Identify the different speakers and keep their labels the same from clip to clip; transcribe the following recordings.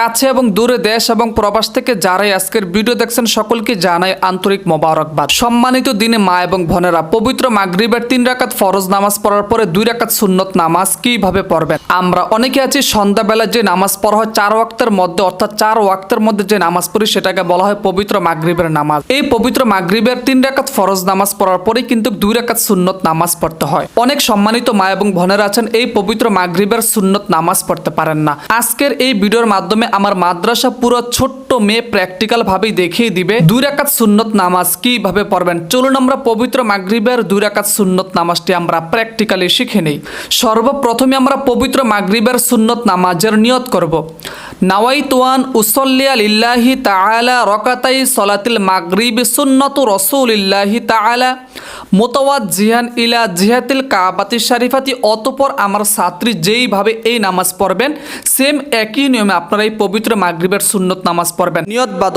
Speaker 1: কাছে এবং দূরে দেশ এবং প্রবাস থেকে যারাই আজকের ভিডিও দেখছেন সকলকে জানাই আন্তরিক মোবারকবাদ। সম্মানিত দিনে মা এবং বোনেরা, পবিত্র মাগরিবের তিন রাকাত ফরজ নামাজ পড়ার পরে দুই রাকাত সুন্নত নামাজ কীভাবে পড়বেন? আমরা অনেকে আছি সন্ধ্যাবেলা যে নামাজ পড়া হয় চার ওয়াক্তের মধ্যে, অর্থাৎ চার ওয়াক্তের মধ্যে যে নামাজ পড়ি, সেটাকে বলা হয় পবিত্র মাগরিবের নামাজ। এই পবিত্র মাগরিবের তিন রাকাত ফরজ নামাজ পড়ার পরেই কিন্তু দুই রাকাত সুন্নত নামাজ পড়তে হয়। অনেক সম্মানিত মা এবং বোনেরা আছেন, এই পবিত্র মাগরিবের সুন্নত নামাজ পড়তে পারেন না। আজকের এই ভিডিওর মাধ্যমে আমার মাদ্রাসা পুরো ছোট্ট মেয়ে প্র্যাকটিক্যাল ভাবেই দেখিয়ে দিবে। দুই রাকাত সুন্নত নামাজ কীভাবে পড়বেন? চলুন আমরা পবিত্র মাগরিবের দুই রাকাত সুন্নত নামাজটি আমরা প্র্যাকটিক্যালি শিখে নেই। সর্বপ্রথমে আমরা পবিত্র মাগরিবের সুন্নত নামাজের নিয়ত করব। নাওয়াইতুয়ান উসল্লিয়া লিল্লাহি তাআলা রকাতাই সলাতিল মাগরিব সুন্নতু রসুলিল্লাহি তাআলা। মোতাওয়াত জিহান ইলা জিহাতিল কাবাতি শারিফাতি। অতপর আমার ছাত্রী যেইভাবে এই নামাজ পড়বেন সেম একই নিয়মে আপনারা এই পবিত্র মাগরিবের সুন্নত নামাজ পড়বেন। নিয়ত বাদ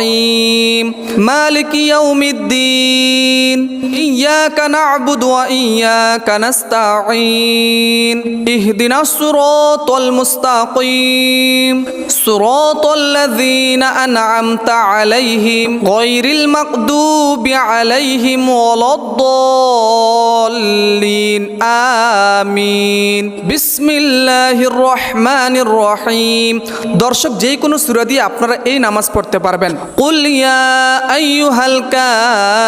Speaker 1: মালিক ইয়াউমিদ্দিন ইয়াকা না'বুদু ওয়া ইয়াকা নাস্তাঈন ইহদিনাস সিরাতাল মুস্তাকিম সিরাতাল লাযীনা আন'আমতা আলাইহিম গায়রিল মাগদুবি আলাইহিম ওয়ালাদ-দাল্লিন আমিন বিসমিল্লাহির রহমানির রহিম দর্শক, যে কোনো সূরা দিয়ে আপনারা এই নামাজ পড়তে পারবেন। قل يا أيها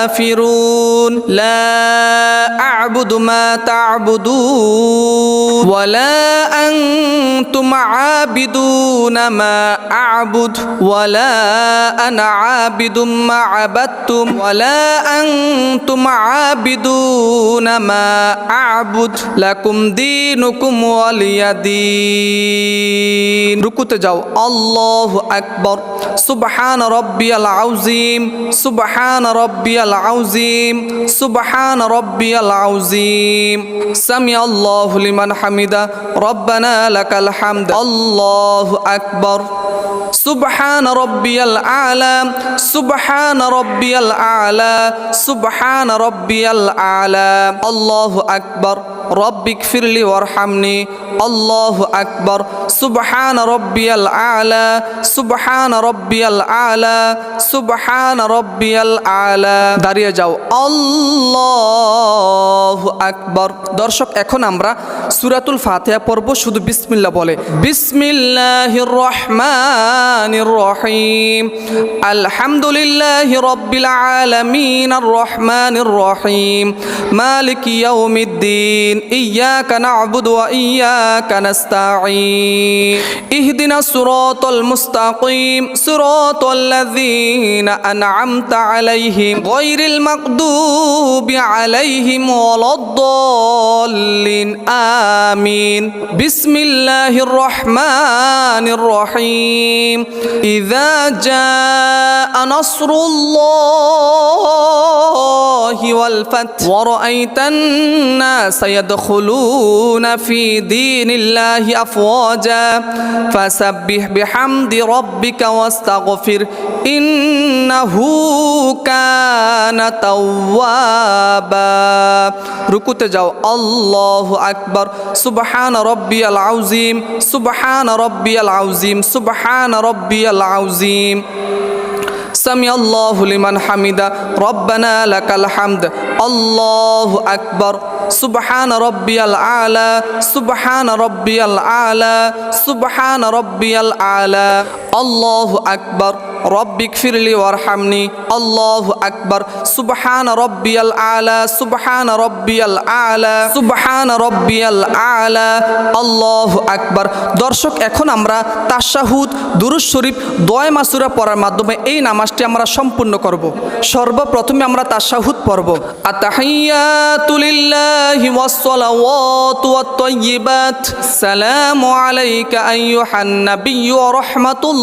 Speaker 1: الكافرون لا أعبد ما تعبدون ولا أنتم عابدون ما أعبد ولا أنا عابد ما عبدتم ولا أنتم عابدون ما أعبد. لكم دينكم ولي دين. ركوت جاو الله أكبر. سبحان رب রব্বিয়াল আউজিম সুবহান রব্বিয়াল আউজিম সুবহান রব্বিয়াল আউজিম সামি আল্লাহু লিমান হামিদা রব্বানা লাকাল হামদ আল্লাহু আকবার সুবহান রব্বিয়াল আলা সুবহান রব্বিয়াল আলা সুবহান রব্বিয়াল আলা আল্লাহু আকবার রব্বিক ফিরলি ওয়ারহামনি, আল্লাহু আকবার, সুবহান রব্বিয়াল আলা, সুবহান রব্বিয়াল আলা, সুবহান রব্বিয়াল আলা। দাঁড়িয়ে যাও, আল্লাহু আকবর। দর্শক, এখন আমরা সূরাতুল ফাতিহা পর্ব শুধু বিসমিল্লাহ বলে। বিসমিল্লাহির রহমানির রহিম। আলহামদুলিল্লাহি রাব্বিল আলামিন আর রহমানির রহিম। মালিক ইয়াউমিদ্দিন। الدين إياك نعبد وإياك نستعين. اهدنا الصراط المستقيم صراط الذين أنعمت عليهم غير المقدوب عليهم ولا الضالين. آمين. بسم الله الرحمن الرحيم. إذا جاء نصر الله والفتح ورأيت الناس يدخلون تدخلون في دين الله أفواجا فسبح بحمد ربك واستغفر إنه كان توابا ركوت جاو الله أكبر سبحان ربي العظيم سبحان ربي العظيم سبحان ربي العظيم সামি আল্লাহ লিমান হামিদা, রব্বানা লাকাল হামদ, আল্লাহ আকবর, সুবহান রব্বিয়াল আলা, সুবহান রব্বিয়াল আলা, সুবহান রব্বিয়াল আলা। আল্লাহ আকবর রব্বিক ফিরলি ওয়ারহামনি, আল্লাহ আকবর, সুবহান রব্বিয়াল আলা, সুবহান রব্বিয়াল আলা, সুবহান রব্বিয়াল আলা, আল্লাহ আকবর। দর্শক, এখন আমরা তাশাহুদ দুরুজ শরীফ দয় মাসুরা পড়ার মাধ্যমে এই নামাজটি আমরা সম্পূর্ণ করব। সর্বপ্রথমে আমরা তাশাহুদ পড়ব। আতাহিয়াতু লিল্লাহি ওয়াসসালাওয়াতু ওয়াত-তাইয়্যিবাত সালামু আলাইকা আইয়ুহান নাবিয়্যু ওয়া রাহমাতুল্লাহি।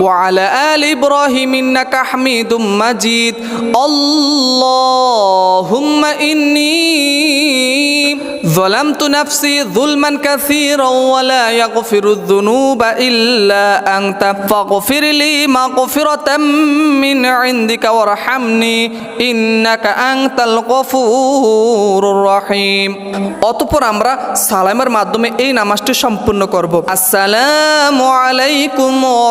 Speaker 1: وعلى آل إبراهيم إنك حميد مجيد اللهم إني ظلمت نفسي ظلما كثيرا ولا يغفر الذنوب إلا أنت فاغفر لي مغفرة من عندك وارحمني إنك أنت الغفور الرحيم অতঃপর আমরা সালামের মাধ্যমে এই নামাজটি সম্পূর্ণ করব আসসালামু আলাইকুম ওয়া